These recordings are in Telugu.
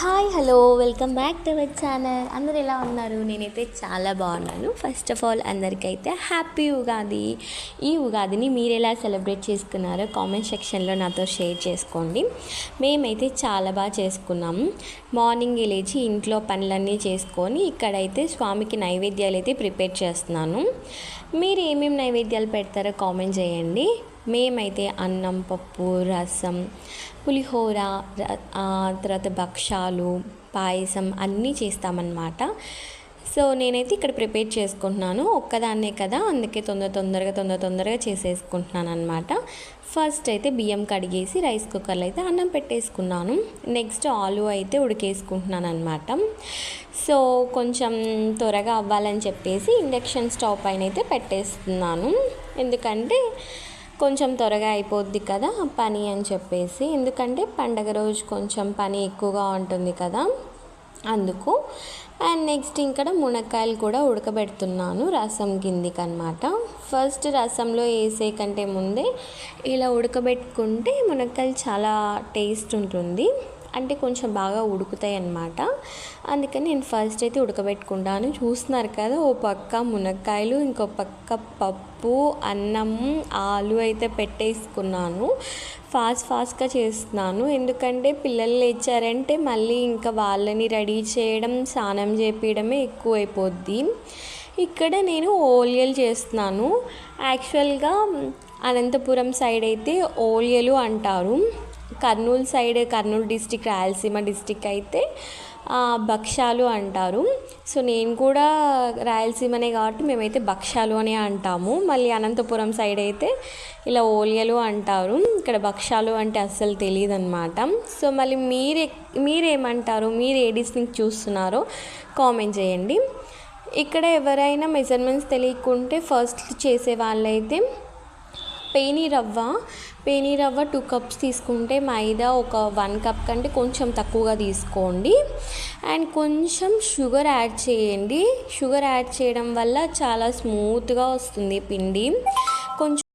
Hi hello welcome back to our channel అందరు ఎలా ఉన్నారు? నేనైతే చాలా బాగున్నాను. ఫస్ట్ ఆఫ్ ఆల్ అందరికైతే హ్యాపీ ఉగాది. ఈ ఉగాదిని మీరు ఎలా సెలబ్రేట్ చేసుకున్నారో కామెంట్ సెక్షన్లో నాతో షేర్ చేసుకోండి. మేమైతే చాలా బాగా చేసుకున్నాము మార్నింగ్ లేచి ఇంట్లో పనులన్నీ చేసుకొని ఇక్కడైతే స్వామికి నైవేద్యాలు అయితే ప్రిపేర్ చేస్తున్నాను. మీరు ఏమేమి నైవేద్యాలు పెడతారో కామెంట్ చేయండి. మేమైతే అన్నం పప్పు రసం పులిహోర తర్వాత భక్షాలు పాయసం అన్నీ చేస్తామన్నమాట. సో నేనైతే ఇక్కడ ప్రిపేర్ చేసుకుంటున్నాను. ఒక్కదాన్నే కదా అందుకే తొందర తొందరగా తొందర తొందరగా చేసేసుకుంటున్నాను అనమాట ఫస్ట్ అయితే బియ్యం కడిగేసి రైస్ కుక్కర్లో అయితే అన్నం పెట్టేసుకున్నాను. నెక్స్ట్ ఆలు అయితే ఉడికేసుకుంటున్నాను అనమాట సో కొంచెం త్వరగా అవ్వాలని చెప్పేసి ఇండక్షన్ స్టవ్ పైన అయితే పెట్టేస్తున్నాను. ఎందుకంటే కొంచెం త్వరగా అయిపోద్ది కదా పని అని చెప్పేసి. ఎందుకంటే పండగ రోజు కొంచెం పని ఎక్కువగా ఉంటుంది కదా. అందుకు అండ్ నెక్స్ట్ ఇక్కడ మునక్కాయలు కూడా ఉడకబెడుతున్నాను రసం కిందికి అనమాట ఫస్ట్ రసంలో వేసే కంటే ముందే ఇలా ఉడకబెట్టుకుంటే మునక్కాయలు చాలా టేస్ట్ ఉంటుంది. అంటే కొంచెం బాగా ఉడుకుతాయి అన్నమాట. అందుకని నేను ఫస్ట్ అయితే ఉడకబెట్టుకుంటాను. చూస్తున్నారు కదా ఓ పక్క మునక్కాయలు ఇంకో పక్క పప్పు అన్నం ఆలు అయితే పెట్టేసుకున్నాను. ఫాస్ట్ ఫాస్ట్గా చేస్తున్నాను. ఎందుకంటే పిల్లలు లేచారంటే మళ్ళీ ఇంకా వాళ్ళని రెడీ చేయడం స్నానం చేపించడమే ఎక్కువైపోద్ది. ఇక్కడ నేను ఓలియలు చేస్తున్నాను. యాక్చువల్గా అనంతపురం సైడ్ అయితే ఓలియలు అంటారు. Kurnool side Kurnool district Rayalaseema district అయితే భక్ష్యాలు అంటారు. సో నేను కూడా రాయలసీమనే కాబట్టి మేమైతే భక్ష్యాలు అనే అంటాము. మళ్ళీ అనంతపురం సైడ్ అయితే ఇలా ఓలియలు అంటారు. ఇక్కడ భక్ష్యాలు అంటే అస్సలు తెలియదు అనమాట సో మళ్ళీ మీరే మీరేమంటారు? మీరు ఏ డిస్టిక్ చూస్తున్నారో కామెంట్ చేయండి. ఇక్కడ ఎవరైనా మెజర్మెంట్స్ తెలియకుంటే ఫస్ట్ చేసే వాళ్ళైతే పేని రవ్వ పేని రవ్వ టూ కప్స్ తీసుకుంటే మైదా ఒక వన్ కప్ కంటే కొంచెం తక్కువగా తీసుకోండి. అండ్ కొంచెం షుగర్ యాడ్ చేయండి. షుగర్ యాడ్ చేయడం వల్ల చాలా స్మూత్గా వస్తుంది పిండి. కొంచెం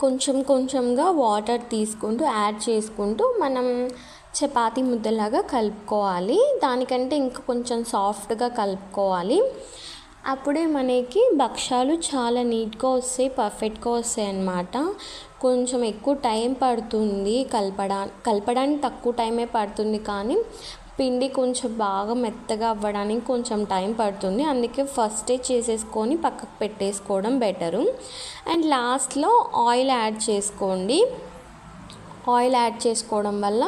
కొంచెం కొంచెంగా వాటర్ తీసుకుంటూ యాడ్ చేసుకుంటూ మనం చపాతీ ముద్దలాగా కలుపుకోవాలి. దానికంటే ఇంకా కొంచెం సాఫ్ట్గా కలుపుకోవాలి. అప్పుడే మనకి భక్షాలు చాలా నీట్గా వస్తాయి పర్ఫెక్ట్గా వస్తాయి అన్నమాట. కొంచెం ఎక్కువ టైం పడుతుంది కలపడా కలపడానికి తక్కువ టైమే పడుతుంది కానీ పిండి కొంచెం బాగా మెత్తగా అవ్వడానికి కొంచెం టైం పడుతుంది. అందుకే ఫస్టే చేసేసుకొని పక్కకు పెట్టేసుకోవడం బెటరు. అండ్ లాస్ట్లో ఆయిల్ యాడ్ చేసుకోండి. ఆయిల్ యాడ్ చేసుకోవడం వల్ల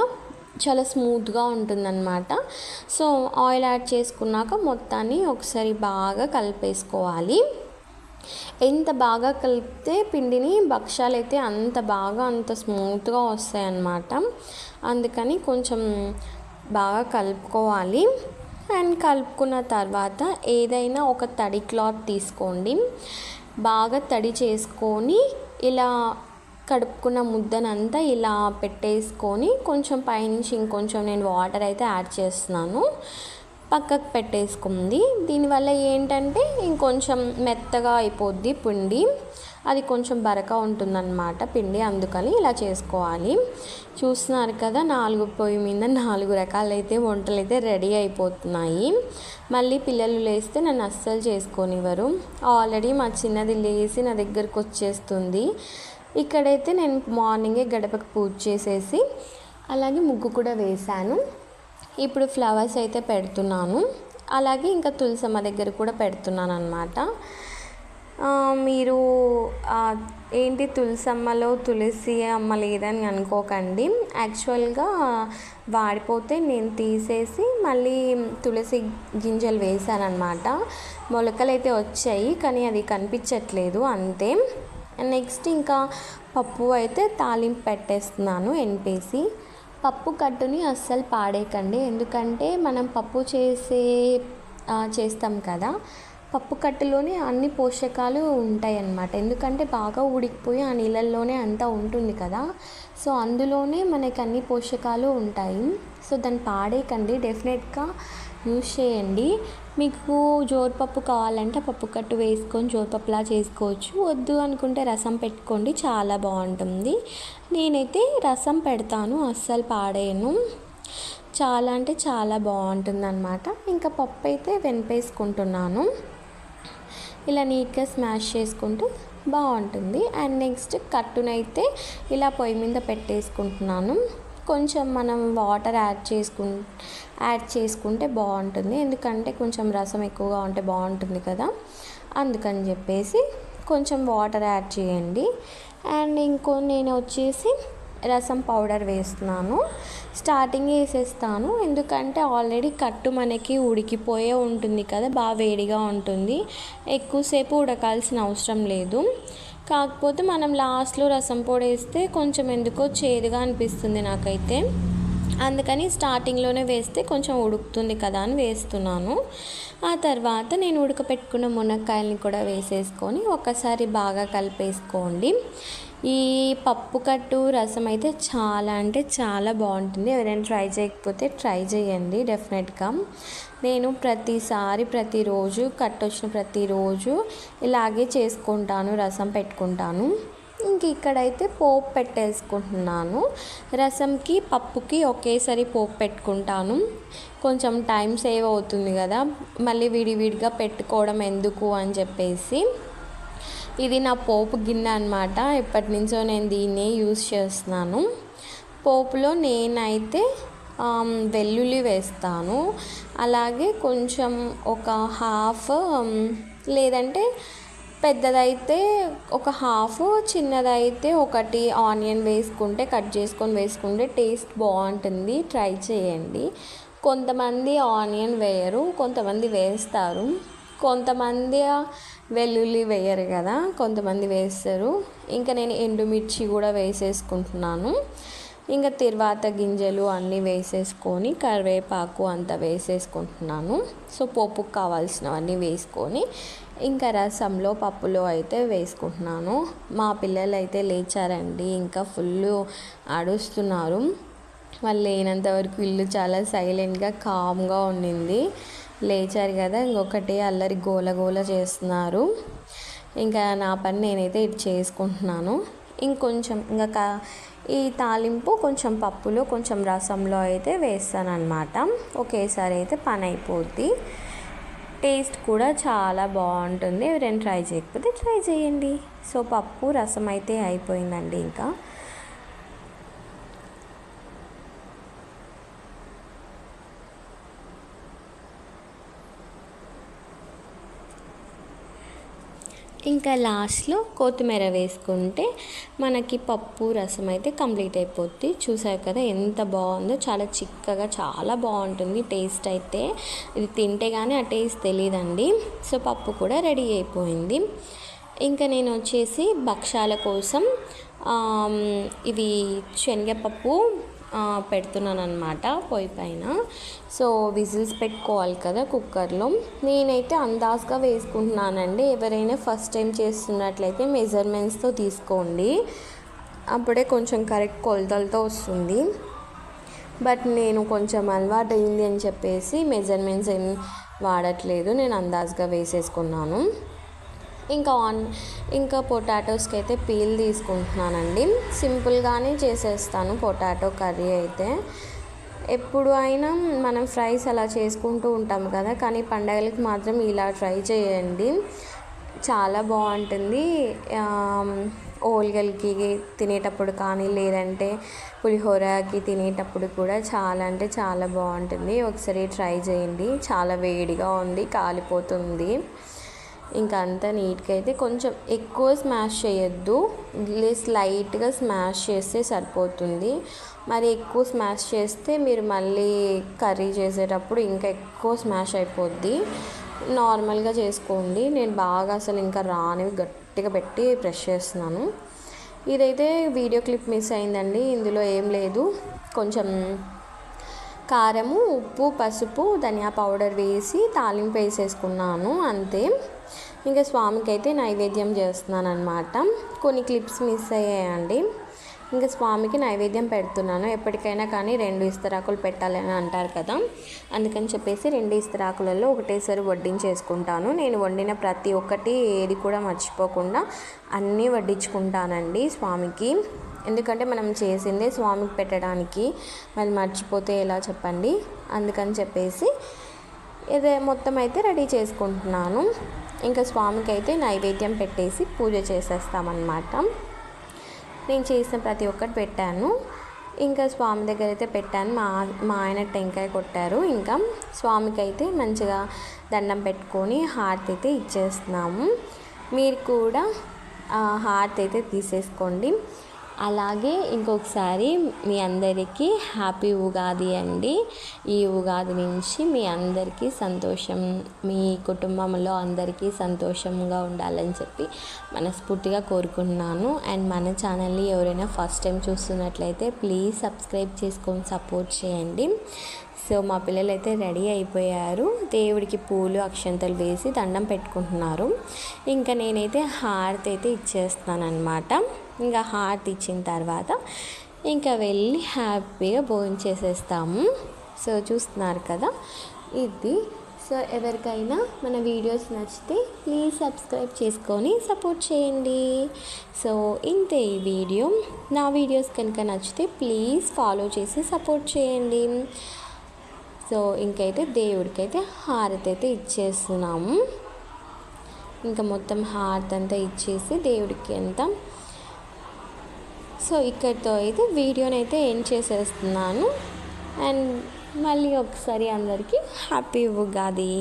చాలా స్మూత్గా ఉంటుందన్నమాట. సో ఆయిల్ యాడ్ చేసుకున్నాక మొత్తాన్ని ఒకసారి బాగా కలిపేసుకోవాలి. ఎంత బాగా కలిపితే పిండిని భక్ష్యాలు అయితే అంత బాగా అంత స్మూత్గా వస్తాయి అన్నమాట అందుకని కొంచెం బాగా కలుపుకోవాలి. అండ్ కలుపుకున్న తర్వాత ఏదైనా ఒక తడి క్లాత్ తీసుకోండి. బాగా తడి చేసుకొని ఇలా కడుపుకున్న ముద్దనంతా ఇలా పెట్టేసుకొని కొంచెం పైనుంచి ఇంకొంచెం నేను వాటర్ అయితే యాడ్ చేస్తున్నాను. పక్కకు పెట్టేసుకుంది. దీనివల్ల ఏంటంటే ఇంకొంచెం మెత్తగా అయిపోద్ది పిండి. అది కొంచెం బరక ఉంటుందన్నమాట పిండి అందుకని ఇలా చేసుకోవాలి. చూస్తున్నారు కదా నాలుగు పొయ్యి మీద నాలుగు రకాలైతే వంటలు అయితే రెడీ అయిపోతున్నాయి. మళ్ళీ పిల్లలు లేస్తే నన్ను అస్సలు చేసుకోనివ్వరు. ఆల్రెడీ మా చిన్నది లేచి నా దగ్గరకు వచ్చేస్తుంది. ఇక్కడైతే నేను మార్నింగే గడపకు పూజ చేసేసి అలాగే ముగ్గు కూడా వేశాను. ఇప్పుడు ఫ్లవర్స్ అయితే పెడుతున్నాను. అలాగే ఇంకా తులసమ్మ దగ్గర కూడా పెడుతున్నాను అనమాట మీరు ఏంటి తులసమ్మలో తులసి అమ్మ లేదని అనుకోకండి. యాక్చువల్గా వాడిపోతే నేను తీసేసి మళ్ళీ తులసి గింజలు వేసానమాట మొలకలు అయితే వచ్చాయి కానీ అది కనిపించట్లేదు అంతే. నెక్స్ట్ ఇంకా పప్పు అయితే తాలింపు పెట్టేస్తున్నాను ఎన్పేసి. పప్పు కట్టుని అస్సలు పాడేయకండి. ఎందుకంటే మనం పప్పు చేసే చేస్తాం కదా. పప్పు కట్టులోనే అన్ని పోషకాలు ఉంటాయి అన్నమాట ఎందుకంటే బాగా ఉడికిపోయి ఆ నీళ్ళల్లోనే అంతా ఉంటుంది కదా. సో అందులోనే మనకి అన్ని పోషకాలు ఉంటాయి. సో దాన్ని పాడేయకండి. డెఫినెట్గా యూస్ చేయండి. మీకు జోరుపప్పు కావాలంటే పప్పు కట్టు వేసుకొని జోరుపప్పులా చేసుకోవచ్చు. వద్దు అనుకుంటే రసం పెట్టుకోండి చాలా బాగుంటుంది. నేనైతే రసం పెడతాను అస్సలు పాడేయను. చాలా అంటే చాలా బాగుంటుంది అనమాట ఇంకా పప్పు అయితే వెనిపేసుకుంటున్నాను ఇలా నీట్గా స్మాష్ చేసుకుంటే బాగుంటుంది. అండ్ నెక్స్ట్ కట్టునైతే ఇలా పొయ్యి మీద పెట్టేసుకుంటున్నాను. కొంచెం మనం వాటర్ యాడ్ చేసుకు యాడ్ చేసుకుంటే బాగుంటుంది. ఎందుకంటే కొంచెం రసం ఎక్కువగా ఉంటే బాగుంటుంది కదా. అందుకని చెప్పేసి కొంచెం వాటర్ యాడ్ చేయండి. అండ్ ఇంకో నేను వచ్చేసి రసం పౌడర్ వేస్తున్నాను. స్టార్టింగ్ వేసేస్తాను. ఎందుకంటే ఆల్రెడీ కట్టు మనకి ఉడికిపోయే ఉంటుంది కదా. బాగా వేడిగా ఉంటుంది. ఎక్కువసేపు ఉడకాల్సిన అవసరం లేదు. కాకపోతే మనం లాస్ట్లో రసం పొడి వేస్తే కొంచెం ఎందుకో చేదుగా అనిపిస్తుంది నాకైతే. అందుకని స్టార్టింగ్లోనే వేస్తే కొంచెం ఉడుకుతుంది కదా అని వేస్తున్నాను. ఆ తర్వాత నేను ఉడకపెట్టుకున్న మునక్కాయలని కూడా వేసేసుకొని ఒకసారి బాగా కలిపేసుకోండి. ఈ పప్పు కట్టు రసం అయితే చాలా అంటే చాలా బాగుంటుంది. ఎవరైనా ట్రై చేయకపోతే ట్రై చేయండి డెఫినెట్గా. నేను ప్రతిసారి ప్రతిరోజు కట్టు వచ్చిన ప్రతిరోజు ఇలాగే చేసుకుంటాను రసం పెట్టుకుంటాను. ఇంక ఇక్కడైతే పోపు పెట్టేసుకుంటున్నాను. రసంకి పప్పుకి ఒకేసారి పోపు పెట్టుకుంటాను. కొంచెం టైం సేవ్ అవుతుంది కదా మళ్ళీ విడివిడిగా పెట్టుకోవడం ఎందుకు అని చెప్పేసి. ఇది నా పోపు గిన్నె అనమాట ఎప్పటి నుంచో నేను దీన్నే యూస్ చేస్తున్నాను. పోపులో నేనైతే వెల్లుల్లి వేస్తాను. అలాగే కొంచెం ఒక హాఫ్ లేదంటే పెద్దదైతే ఒక హాఫ్ చిన్నదైతే ఒకటి ఆనియన్ వేసుకుంటే కట్ చేసుకొని వేసుకుంటే టేస్ట్ బాగుంటుంది. ట్రై చేయండి. కొంతమంది ఆనియన్ వేయరు కొంతమంది వేస్తారు. కొంతమంది వెల్లుల్లి వేయరు కదా కొంతమంది వేస్తారు. ఇంకా నేను ఎండుమిర్చి కూడా వేసేసుకుంటున్నాను. ఇంకా తర్వాత గింజలు అన్నీ వేసేసుకొని కరివేపాకు అంతా వేసేసుకుంటున్నాను. సో పోపుకు కావాల్సినవన్నీ వేసుకొని ఇంకా రసంలో పప్పులో అయితే వేసుకుంటున్నాను. మా పిల్లలు అయితే లేచారండి ఇంకా ఫుల్ అడుస్తున్నారు. వాళ్ళు లేనంత వరకు ఇల్లు చాలా సైలెంట్గా కామ్గా ఉండింది. లేచారు కదా ఇంకొకటి అల్లరి గోల గోల చేస్తున్నారు. ఇంకా నా పని నేనైతే ఇది చేసుకుంటున్నాను. ఇంకొంచెం ఇంకా ఈ తాలింపు కొంచెం పప్పులో కొంచెం రసంలో అయితే వేస్తాను అనమాట ఒకేసారి అయితే పని అయిపోద్ది. టేస్ట్ కూడా చాలా బాగుంటుంది. ఎవరైనా ట్రై చేయకపోతే ట్రై చేయండి. సో పప్పు రసం అయితే అయిపోయిందండి ఇంకా. ఇంకా లాస్ట్లో కొత్తిమీర వేసుకుంటే మనకి పప్పు రసం అయితే కంప్లీట్ అయిపోద్ది. చూసారు కదా ఎంత బాగుందో. చాలా చిక్కగా చాలా బాగుంటుంది టేస్ట్ అయితే. ఇది తింటే కానీ ఆ టేస్ట్ తెలియదండి సో పప్పు కూడా రెడీ అయిపోయింది. ఇంకా నేను వచ్చేసి భక్షాల కోసం ఇవి శనగపప్పు పెడుతున్నాను అనమాట పొయ్యి పైన. సో విజిల్స్ పెట్టుకోవాలి కదా కుక్కర్లో. నేనైతే అందాజ్గా వేసుకుంటున్నానండి. ఎవరైనా ఫస్ట్ టైం చేస్తున్నట్లయితే మెజర్మెంట్స్తో తీసుకోండి. అప్పుడే కొంచెం కరెక్ట్ కొలతలతో వస్తుంది. బట్ నేను కొంచెం అలవాటు అయింది అని చెప్పేసి మెజర్మెంట్స్ ఏం వాడట్లేదు. నేను అందాజ్గా వేసేసుకున్నాను. ఇంకా ఆన్ ఇంకా పొటాటోస్కి అయితే పీల్ తీసుకుంటున్నానండి. సింపుల్గానే చేసేస్తాను పొటాటో కర్రీ అయితే. ఎప్పుడు అయినా మనం ఫ్రైస్ అలా చేసుకుంటూ ఉంటాం కదా కానీ పండగలకి మాత్రం ఇలా ట్రై చేయండి. చాలా బాగుంటుంది. ఓల్గల్కి తినేటప్పుడు కానీ లేదంటే పులిహోరకి తినేటప్పుడు కూడా చాలా అంటే చాలా బాగుంటుంది. ఒకసారి ట్రై చేయండి. చాలా వేడిగా ఉంది కాలిపోతుంది. ఇంకా అంతా నీట్గా అయితే కొంచెం ఎక్కువ స్మాష్ చేయొద్దు. లెస్ లైట్గా స్మాష్ చేస్తే సరిపోతుంది. మరి ఎక్కువ స్మాష్ చేస్తే మీరు మళ్ళీ కర్రీ చేసేటప్పుడు ఇంకా ఎక్కువ స్మాష్ అయిపోద్ది. నార్మల్గా చేసుకోండి. నేను బాగా అసలు ఇంకా రానివి గట్టిగా పెట్టి ప్రెష్ చేస్తున్నాను. ఇదైతే వీడియో క్లిప్ మిస్ అయిందండి. ఇందులో ఏం లేదు. కొంచెం కారము ఉప్పు పసుపు ధనియా పౌడర్ వేసి తాలింపు వేసేసుకున్నాను. అంతే. ఇంకా స్వామికి అయితే నైవేద్యం చేస్తున్నాను అనమాట కొన్ని క్లిప్స్ మిస్ అయ్యాయండి. ఇంకా స్వామికి నైవేద్యం పెడుతున్నాను. ఎప్పటికైనా కానీ రెండు ఇస్తరాకులు పెట్టాలని అంటారు కదా. అందుకని చెప్పేసి రెండు ఇస్తరాకులలో ఒకటేసారి వడ్డించేసుకుంటాను. నేను వండిన ప్రతి ఒక్కటి ఏది కూడా మర్చిపోకుండా అన్నీ వడ్డించుకుంటానండి స్వామికి. ఎందుకంటే మనం చేసిందే స్వామికి పెట్టడానికి. మళ్ళీ మర్చిపోతే ఎలా చెప్పండి? అందుకని చెప్పేసి ఇదే మొత్తం అయితే రెడీ చేసుకుంటున్నాను. ఇంకా స్వామికి అయితే నైవేద్యం పెట్టేసి పూజ చేసేస్తామన్నమాట. నేను చేసిన ప్రతి ఒక్కటి పెట్టాను. ఇంకా స్వామి దగ్గర అయితే పెట్టాను. మా మా ఆయన టెంకాయ కొట్టారు. ఇంకా స్వామికి అయితే మంచిగా దండం పెట్టుకొని హారతి అయితే ఇచ్చేస్తున్నాము. మీరు కూడా హారతి అయితే తీసేసుకోండి. అలాగే ఇంకొకసారి మీ అందరికీ హ్యాపీ ఉగాది అండి. ఈ ఉగాది నుంచి మీ అందరికీ సంతోషం మీ కుటుంబంలో అందరికీ సంతోషంగా ఉండాలని చెప్పి మనస్ఫూర్తిగా కోరుకుంటున్నాను. అండ్ మన ఛానల్ని ఎవరైనా ఫస్ట్ టైం చూస్తున్నట్లయితే ప్లీజ్ సబ్స్క్రైబ్ చేసుకొని సపోర్ట్ చేయండి. సో మా పిల్లలు అయితే రెడీ అయిపోయారు. దేవుడికి పూలు అక్షంతలు వేసి దండం పెట్టుకుంటున్నారు. ఇంకా నేనైతే హారతి అయితే ఇచ్చేస్తానమాట ఇంకా హారతి ఇచ్చిన తర్వాత ఇంకా వెళ్ళి హ్యాపీగా భోజనం చేసేస్తాము. సో చూస్తున్నారు కదా ఇది. సో ఎవరికైనా మన వీడియోస్ నచ్చితే ప్లీజ్ సబ్స్క్రైబ్ చేసుకొని సపోర్ట్ చేయండి. సో ఇంతే ఈ వీడియో. నా వీడియోస్ కనుక నచ్చితే ప్లీజ్ ఫాలో చేసి సపోర్ట్ చేయండి. సో ఇంకైతే దేవుడికైతే హారతి అయితే ఇచ్చేస్తున్నాము. ఇంకా మొత్తం హారతి అంతా ఇచ్చేసి దేవుడికి అంతా. సో ఇక్కడితో అయితే వీడియోని అయితే ఎండ్ చేసేస్తున్నాను. అండ్ మళ్ళీ ఒకసారి అందరికీ హ్యాపీ ఉగాది.